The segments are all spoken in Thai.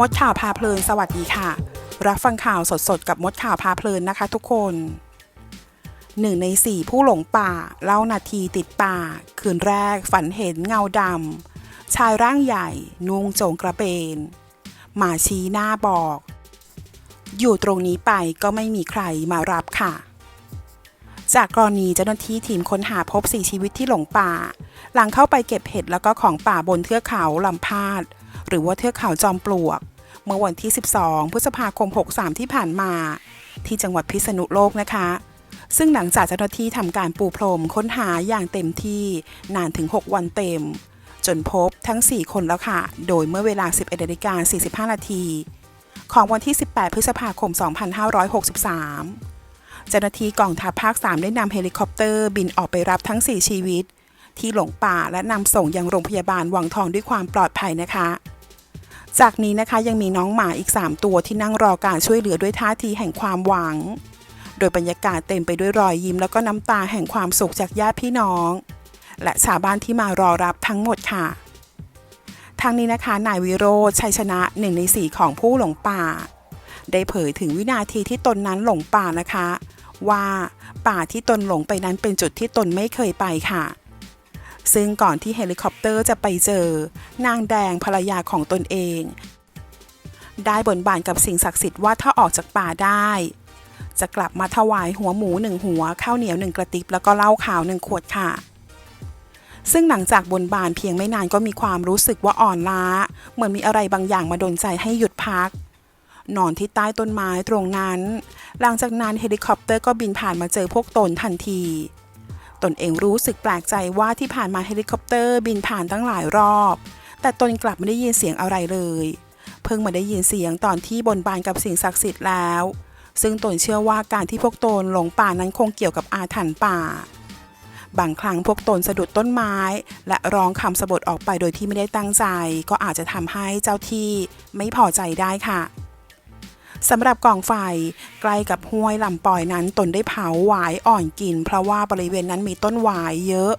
มดข่าวพาเพลินสวัสดีค่ะ รับฟังข่าวสดๆ กับมดข่าวพาเพลินนะคะทุกคนหนึ่งในสี่ผู้หลงป่า เล่านาทีติดป่า คืนแรกฝันเห็นเงาดำชายร่างใหญ่ นุ่งโจงกระเบน หมาชี้หน้าบอก อยู่ตรงนี้ไปก็ไม่มีใครมารับค่ะ จากกรณีเจ้าหน้าที่ทีมค้นหาพบสี่ชีวิตที่หลงป่า หลังเข้าไปเก็บเห็ดแล้วก็ของป่าบนเทือกเขาลำพาด หรือว่าเทือกเขาจอมปลวก เมื่อวันที่ 12 พฤษภาคม 63 ที่ผ่านมา ที่จังหวัดพิษณุโลกนะคะ ซึ่งหลังจากเจ้าหน้าที่ทำการปูพรมค้นหาอย่างเต็มที่นานถึง 6 วันเต็ม จนพบทั้ง 4 คนแล้วค่ะ โดยเมื่อเวลา 11นาฬิกา45 นาที ของวันที่ 18 พฤษภาคม 2563เจ้าหน้าที่กองทัพภาค 3 ได้นำเฮลิคอปเตอร์บินออกไปรับทั้ง 4 ชีวิต ที่หลงป่าและนำส่งยังโรงพยาบาลวังทองด้วยความปลอดภัยนะคะ จากนี้นะคะยังมีน้องหมาอีก 3 ตัวที่นั่งรอการช่วยเหลือด้วยท่าทีแห่งความหวัง โดยบรรยากาศเต็มไปด้วยรอยยิ้มแล้วก็น้ำตาแห่งความสุขจากญาติพี่น้อง และชาวบ้านที่มารอรับทั้งหมดค่ะทางนี้นะคะนายวิโรธชัยชนะหนึ่งในสี่ของผู้หลงป่า ได้เผยถึงวินาทีที่ตนนั้นหลงป่านะคะ ว่าป่าที่ตนหลงไปนั้นเป็นจุดที่ตนไม่เคยไปค่ะ ซึ่งก่อนที่เฮลิคอปเตอร์จะไปเจอ นางแดงภรรยาของตนเอง ได้บนบานกับสิ่งศักดิ์สิทธิ์ว่าถ้าออกจากป่าได้ จะกลับมาถวายหัวหมูหนึ่งหัวข้าวเหนียวหนึ่งกระติบแล้วก็เหล้าขาวหนึ่งขวดค่ะ ซึ่งหลังจากบนบานเพียงไม่นานก็มีความรู้สึกว่าอ่อนล้า เหมือนมีอะไรบางอย่างมาดนใจให้หยุดพักนอนที่ใต้ต้นไม้ตรงนั้น หลังจากนั้นเฮลิคอปเตอร์ก็บินผ่านมาเจอพวกตนทันที ตนเองรู้สึกแปลกใจว่าที่ผ่านมาเฮลิคอปเตอร์บินผ่านตั้งหลายรอบ แต่ตนกลับไม่ได้ยินเสียงอะไรเลย เพิ่งมาได้ยินเสียงตอนที่บนบานกับสิ่งศักดิ์สิทธิ์แล้ว ซึ่งตนเชื่อว่าการที่พวกตนหลงป่านั้นคงเกี่ยวกับอาถรรพ์ป่า บางครั้งพวกตนสะดุดต้นไม้ และร้องคำสะบดออกไปโดยที่ไม่ได้ตั้งใจ ก็อาจจะทำให้เจ้าที่ไม่พอใจได้ค่ะ สำหรับกล่องไฟใกล้กับห้วยลำปอยนั้นตนได้เผาหวายอ่อนกิน เพราะว่าบริเวณนั้นมีต้นหวายเยอะ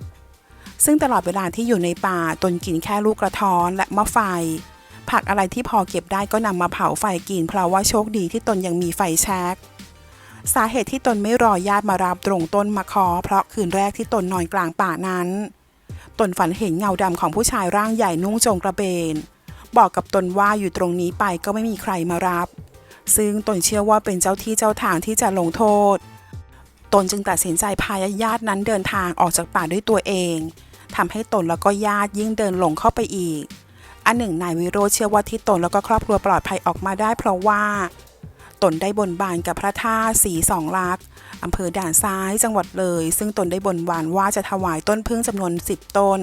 ซึ่งตลอดเวลาที่อยู่ในป่าตนกินแค่ลูกกระท้อนและมะไฟ ผักอะไรที่พอเก็บได้ก็นำมาเผาไฟกิน เพราะว่าโชคดีที่ตนยังมีไฟแช็กสาเหตุที่ตนไม่รอญาติมารับตรงต้นมะคอ เพราะคืนแรกที่ตนนอนกลางป่านั้น ตนฝันเห็นเงาดำของผู้ชายร่างใหญ่นุ่งโจงกระเบน บอกกับตนว่าอยู่ตรงนี้ไปก็ไม่มีใครมารับ ซึ่งตนเชื่อว่าเป็นเจ้าที่เจ้าทางที่จะลงโทษ ตนจึงตัดสินใจพาญาตินั้นเดินทางออกจากป่าด้วยตัวเองทำให้ตนแล้วก็ญาติยิ่งเดินหลงเข้าไปอีก อันหนึ่งนายวิโรจน์เชื่อว่าที่ตนแล้วก็ครอบครัวปลอดภัยออกมาได้ เพราะว่า ตนได้บนบานกับพระธาตุสีสองลักษ์อำเภอด่านซ้ายจังหวัดเลย ซึ่งตนได้บนบานว่าจะถวายต้นพึ่งจำนวน10ต้น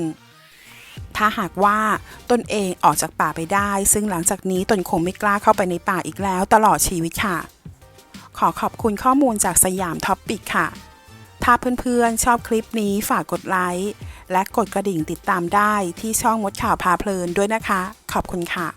ถ้าหากว่าตนเองออกจากป่าไปได้ ซึ่งหลังจากนี้ตนคงไม่กล้าเข้าไปในป่าอีกแล้ว ตลอดชีวิตค่ะ ขอขอบคุณข้อมูลจากสยามท็อปปิกค่ะ ถ้าเพื่อนๆชอบคลิปนี้ฝากกดไลค์และกดกระดิ่งติดตามได้ที่ช่องมดข่าวพาเพลินด้วยนะคะ ขอบคุณค่ะ